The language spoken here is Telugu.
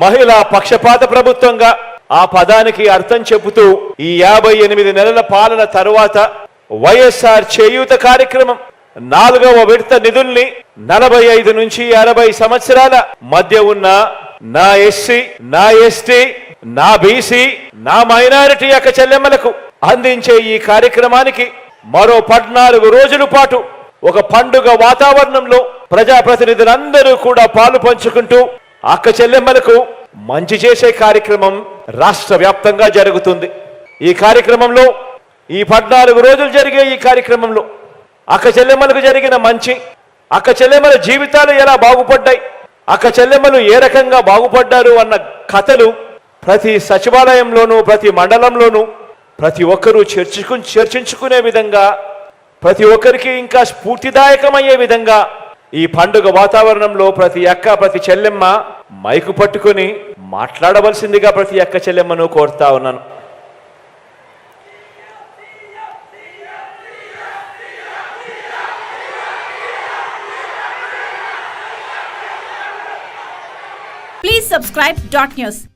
మహిళా పక్షపాత ప్రభుత్వంగా ఆ పదానికి అర్థం చెబుతూ ఈ యాభై ఎనిమిది నెలల పాలన తరువాత వైఎస్ఆర్ చేయూత కార్యక్రమం నాలుగవ విడత నిధుల్ని నలభై ఐదు నుంచి అరవై సంవత్సరాల మధ్య ఉన్న నా ఎస్సీ నా ఎస్టీ నా బీసీ నా మైనారిటీ యొక్క చెల్లెమ్మలకు అందించే ఈ కార్యక్రమానికి మరో పద్నాలుగు రోజుల పాటు ఒక పండుగ వాతావరణంలో ప్రజాప్రతినిధులందరూ కూడా పాలు పంచుకుంటూ అక్క చెల్లెమ్మలకు మంచి చేసే కార్యక్రమం రాష్ట్ర వ్యాప్తంగా జరుగుతుంది. ఈ కార్యక్రమంలో ఈ పద్నాలుగు రోజులు జరిగే ఈ కార్యక్రమంలో అక్క చెల్లెమ్మలకు జరిగిన మంచి అక్క చెల్లెమ్మల జీవితాలు ఎలా బాగుపడ్డాయి అక్క చెల్లెమ్మలు ఏ రకంగా బాగుపడ్డారు అన్న కథలు ప్రతి సచివాలయంలోనూ ప్రతి మండలంలోనూ ప్రతి ఒక్కరూ చర్చించు చర్చించుకునే విధంగా ప్రతి ఒక్కరికి ఇంకా స్ఫూర్తిదాయకమయ్యే విధంగా ఈ పండుగ వాతావరణంలో ప్రతి అక్క ప్రతి చెల్లెమ్మ మైకు పట్టుకొని మాట్లాడవలసిందిగా ప్రతి అక్క చెల్లెమ్మను కోరుతా ఉన్నాను Please subscribe dot news.